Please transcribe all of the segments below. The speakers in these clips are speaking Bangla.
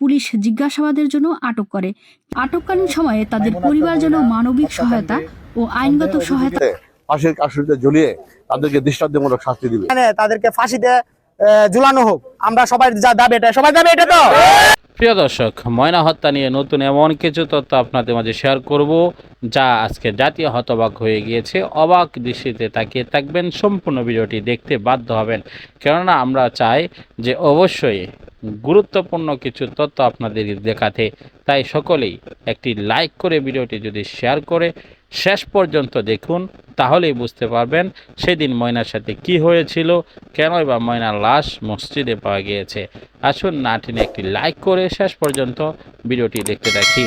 পুলিশ জিজ্ঞাসাবাদের জন্য আটক করে। আটককালীন সময়ে তাদের পরিবার যেন মানবিক সহায়তা ও আইনগত সহায়তা ফাঁসির কাশুরিতে ঝুলিয়ে তাদেরকে দৃষ্টান্তমূলক শাস্তি দিবে। তাদেরকে ফাঁসিতে ঝুলানো হোক। আমরা সবাই যা দাবি এটা সবাই দাবি এটা তো। প্রিয় দর্শক ময়না হত্যা নিয়ে নতুন এমন কিছু তথ্য আপনাদের মাঝে শেয়ার করব যা আজকে জাতীয় হতবাক হয়ে গিয়েছে। অবাক দৃষ্টিতে তাকিয়ে থাকবেন সম্পূর্ণ ভিডিওটি দেখতে বাধ্য হবেন। কেননা আমরা চাই যে অবশ্যই গুরুত্বপূর্ণ কিছু তথ্য আপনাদের দেখাতে। তাই সকলেই একটি লাইক করে ভিডিওটি যদি শেয়ার করে শেষ পর্যন্ত দেখুন, তাহলেই বুঝতে পারবেন সেদিন ময়নার সাথে কি হয়েছিল, কেনই বা ময়নার লাশ মসজিদে পাওয়া গিয়েছে। আসুন না টেনে একটি লাইক করে শেষ পর্যন্ত ভিডিওটি দেখতে থাকি।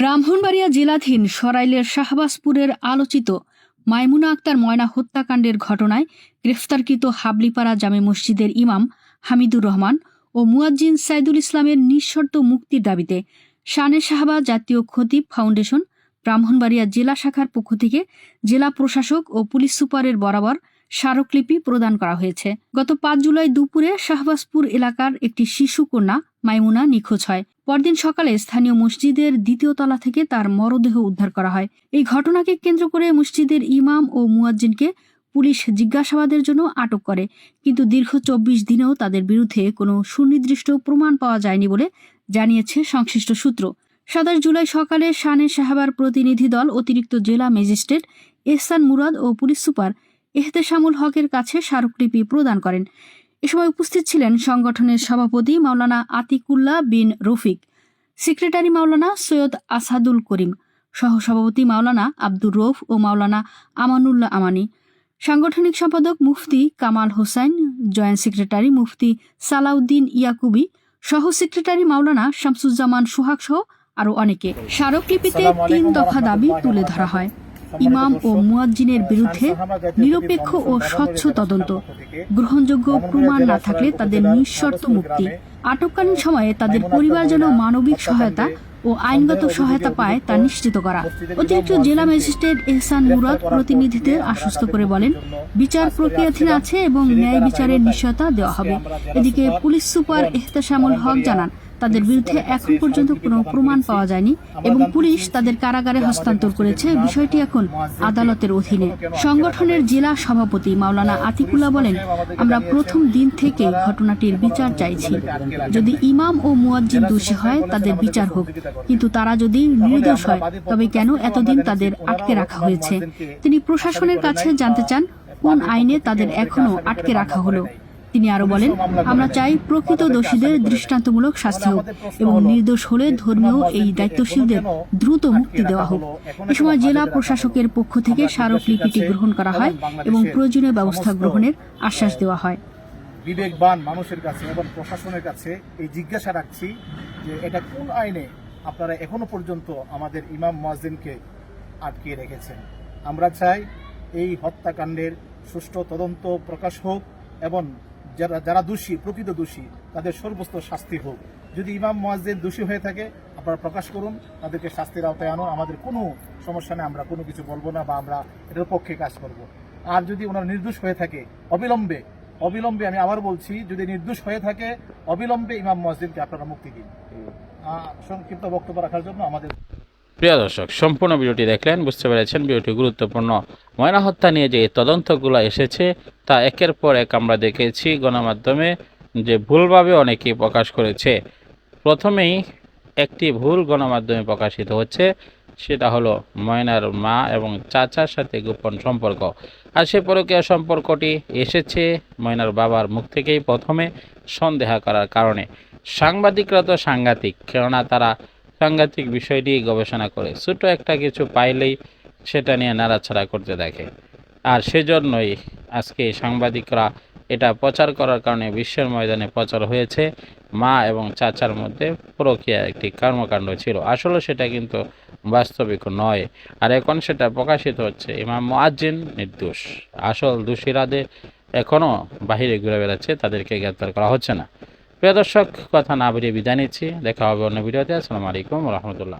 ব্রাহ্মণবাড়িয়া জেলাধীন সরাইলের শাহবাজপুরের আলোচিত মাইমুনা আক্তার ময়না হত্যাকাণ্ডের ঘটনায় গ্রেফতারকৃত হাবলিপাড়া জামে মসজিদের ইমাম হামিদুর রহমান ও মুয়াজ্জিন সাইদুল ইসলামের নিঃশর্ত মুক্তির দাবিতে শানে শাহবাজ জাতীয় খতিব ফাউন্ডেশন ব্রাহ্মণবাড়িয়া জেলা শাখার পক্ষ থেকে জেলা প্রশাসক ও পুলিশ সুপারের বরাবর স্মারকলিপি প্রদান করা হয়েছে। গত পাঁচ জুলাই দুপুরে শাহবাজপুর এলাকার একটি শিশু কন্যা মাইমুনা নিখোঁজ হয়। পরদিন সকালে স্থানীয় মসজিদের দ্বিতীয় তলা থেকে তার মরদেহ উদ্ধার করা হয়। এই ঘটনাকে কেন্দ্র করে মসজিদের ইমাম ও মুয়াজ্জিনকে পুলিশ জিজ্ঞাসাবাদের জন্য আটক করে। কিন্তু দীর্ঘ চব্বিশ দিনেও তাদের বিরুদ্ধে কোনো সুনির্দিষ্ট প্রমাণ পাওয়া যায়নি বলে জানিয়েছে সংশ্লিষ্ট সূত্র। সাতাশ জুলাই সকালে শানে সাহাবার প্রতিনিধি দল অতিরিক্ত জেলা ম্যাজিস্ট্রেট এহসান মুরাদ ও পুলিশ সুপার এহতেশামুল হকের কাছে স্মারকলিপি প্রদান করেন। এ সময় উপস্থিত ছিলেন সংগঠনের সভাপতি মাওলানা আতিকুল্লাহ বিন রফিক, সেক্রেটারি মাওলানা সৈয়দ আসাদুল করিম, সহসভাপতি মাওলানা আব্দুর রৌফ ও মাওলানা আমানুল্লাহ আমানি। সাংগঠনিক সম্পাদক মুফতি কামাল হোসাইন জয়েন্ট সেক্রেটারি মুফতি সালাউদ্দিন ইয়াকুবি সহ সেক্রেটারি মাওলানা শামসুজ্জামান সোহাগ সহ আরও অনেকে। স্মারকলিপিতে তিন দফা দাবি তুলে ধরা হয়। ইমাম ও মুয়াজ্জিনের বিরুদ্ধে নিরপেক্ষ ও স্বচ্ছ তদন্ত। গ্রহণযোগ্য প্রমাণ না থাকলে তাদের নিঃশর্ত মুক্তি। আটককালীন সময়ে তাদের পরিবার যেন মানবিক সহায়তা ও আইনগত সহায়তা পায় তা নিশ্চিত করা। অতিরিক্ত জেলা ম্যাজিস্ট্রেট এহসান মুরাদ প্রতিনিধিদের আশ্বস্ত করে বলেন, বিচার প্রক্রিয়াধীন আছে এবং ন্যায় বিচারের নিশ্চয়তা দেওয়া হবে। এদিকে পুলিশ সুপার এহতেশামুল হক জানান তাদের বিরুদ্ধে এখন পর্যন্ত কোনো প্রমাণ পাওয়া যায়নি এবং পুলিশ তাদের কারাগারে হস্তান্তর করেছে। বিষয়টি এখন আদালতের অধীনে। সংগঠনের জেলা সভাপতি মাওলানা আতিকুল্লাহ বলেন, আমরা প্রথম দিন থেকে ঘটনাটির বিচার চাইছি। যদি ইমাম ও মুয়াজ্জিন দোষী হয়, তাদের বিচার হোক। কিন্তু তারা যদি নির্দোষ হয়, তবে কেন এতদিন তাদের আটকে রাখা হয়েছে? তিনি প্রশাসনের কাছে জানতে চান, কোন আইনে তাদের এখনও আটকে রাখা হলো। তিনি আরও বলেন আমরা চাই প্রকৃত দোষীদের দৃষ্টান্তমূলক শাস্তি হোক এবং নির্দোষ হলে ধর্মীয় এই দায়িত্বশীলদের দ্রুত মুক্তি দেওয়া হোক। এ সময় জেলা প্রশাসকের পক্ষ থেকে স্মারকলিপিটি গ্রহণ করা হয় এবং প্রয়োজনীয় ব্যবস্থা গ্রহণের আশ্বাস দেওয়া হয়। বিবেকবান মানুষের কাছে এবং প্রশাসনের কাছে এই জিজ্ঞাসা রাখছি যে এটা কোন আইনে আপনারা এখনও পর্যন্ত আমাদের ইমাম মোয়াজ্জিনকে আটকে রেখেছেন? আমরা চাই এই হত্যাকাণ্ডের সুষ্ঠু তদন্ত প্রকাশ হোক এবং যারা যারা দোষী, প্রকৃত দোষী, তাদের সর্বোচ্চ শাস্তি হোক। যদি ইমাম, মোয়াজ্জিন দোষী হয়ে থাকে, আপনারা প্রকাশ করুন, তাদেরকে শাস্তির আওতায় আনো। আমাদের কোনো সমস্যা নেই, আমরা কোনো কিছু বলব না বা আমরা এটার পক্ষে কাজ করব। আর যদি ওনারা নির্দোষ হয়ে থাকে, অবিলম্বে অবিলম্বে আমি আবার বলছি, যদি নির্দোষ হয়ে থাকে, অবিলম্বে ইমাম মসজিদকে আপনারা মুক্তি দিন। সংক্ষিপ্ত বক্তব্য রাখার জন্য আমাদের প্রিয় দর্শক, সম্পূর্ণ ভিডিওটি দেখলেন, বুঝতে পেরেছেন ভিডিওটি গুরুত্বপূর্ণ। ময়না হত্যা নিয়ে যে তদন্তগুলো এসেছে, তা একের পর এক আমরা দেখেছি গণমাধ্যমে যে ভুলভাবে অনেকেই প্রকাশ করেছে। প্রথমেই একটি ভুল গণমাধ্যমে প্রকাশিত হচ্ছে, সেটা হলো ময়নার মা এবং চাচার সাথে গোপন সম্পর্ক। আর সে পরকীয় সম্পর্কটি এসেছে ময়নার বাবার মুখ থেকেই প্রথমে সন্দেহ করার কারণে। সাংবাদিকরা তো সাংঘাতিক, কেননা তারা সাংঘাতিক বিষয়টি গবেষণা করে। ছোট একটা কিছু পাইলেই সেটা নিয়ে নাড়াছাড়া করতে দেখে। আর সেজন্যই আজকে সাংবাদিকরা এটা প্রচার করার কারণে বিশ্বের ময়দানে প্রচার হয়েছে। মা এবং চাচার মধ্যে প্রক্রিয়া একটি কর্মকাণ্ড ছিল। আসলে সেটা কিন্তু বাস্তবিক নয়। আর এখন সেটা প্রকাশিত হচ্ছে। ইমাম মুয়াজ্জিন নির্দোষ। আসল দোষীরাদের এখনও বাহিরে ঘুরে বেড়াচ্ছে, তাদেরকে গ্রেপ্তার করা হচ্ছে না। প্রিয় দর্শক কথা না বেরিয়ে বিদায় নিচ্ছি। দেখা হবে অন্য ভিডিওতে। আসসালামু আলাইকুম রহমতুল্লাহ।